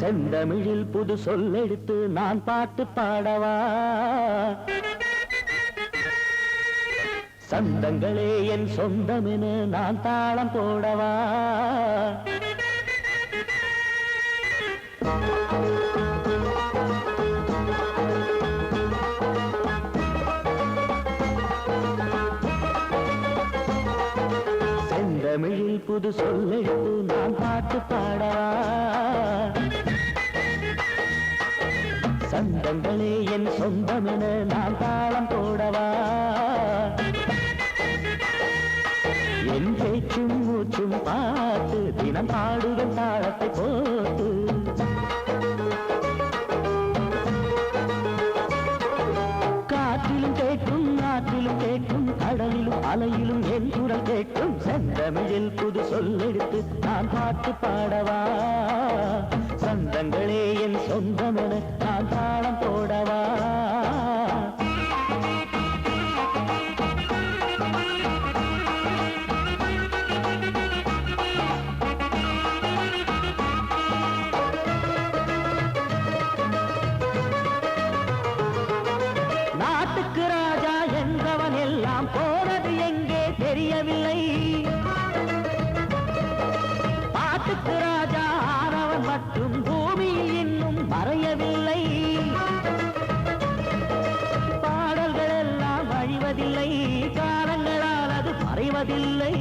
செந்தமிழில் புது சொல்லெடுத்து நான் பாட்டு பாடவா? சந்தங்களே என் சொந்தமென நான் தாளம் போடவா? செந்தமிழில் புது சொல்லெடுத்து நான் பாட்டு பாடவா? சொந்தங்களே என் சொந்தமென நான் தாளம் போடவா? என் பேச்சும் மூச்சும் பார்த்து தினம் பாடுவன் தாளத்தை போட்டு. காற்றிலும் கேட்கும் நாட்டிலும் கேட்கும் கடலிலும் அலையிலும் என் குரல் கேட்கும். செந்தமிழில் புது சொல்லெடுத்து நான் பார்த்து பாடவா? காட்டுக்கு ராஜா ஆனவன் மட்டும் பூமியில் இன்னும் மறையவில்லை. பாடல்கள் எல்லாம் அழிவதில்லை காலங்களால் அது மறைவதில்லை.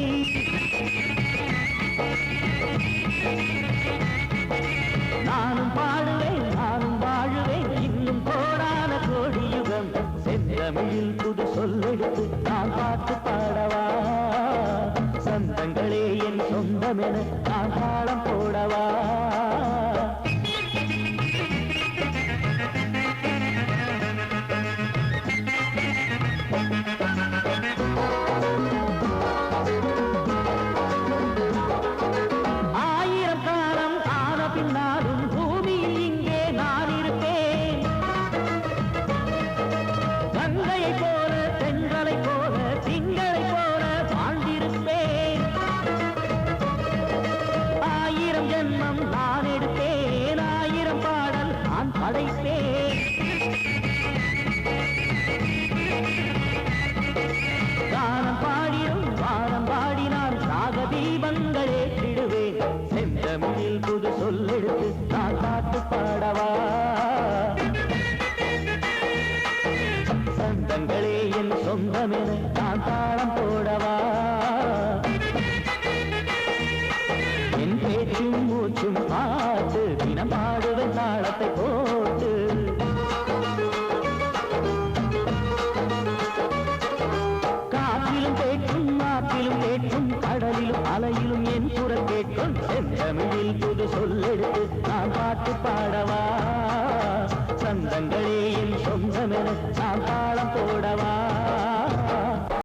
நானும் பாடுவேன் நானும் வாழுவேன் இன்னும் கோடான கோடி யுகம் செந்தமிழில் புது சொல்லெடுத்து நான் பார்த்து சொந்தமென நான் போடவா? ஆயிரம் காலம் ஆன பின்னா ஜென்மம் நான் எடுத்தேன். ஆயிரம் பாடல் நான் படைத்தேன்? கானம் பாடிடும் வானம் பாடினால் சாக தீபங்களே திடுவேன் செந்தமிழில் புது சொல்லெடுத்து நான் பாட்டு பாடவா? சந்தங்களே என் சொந்தமென பேச்சும் பாட்டு தினம் பாடுவேன் தாளத்தை போட்டு. காற்றிலும் கேட்கும் நாட்டிலும் கேட்கும் கடலிலும் அலையிலும் என் குரல் கேட்கும். செந்தமிழில் புது சொல்லெடுத்து நான் பாட்டு பாடவா? சந்தங்களே என் சொந்தமென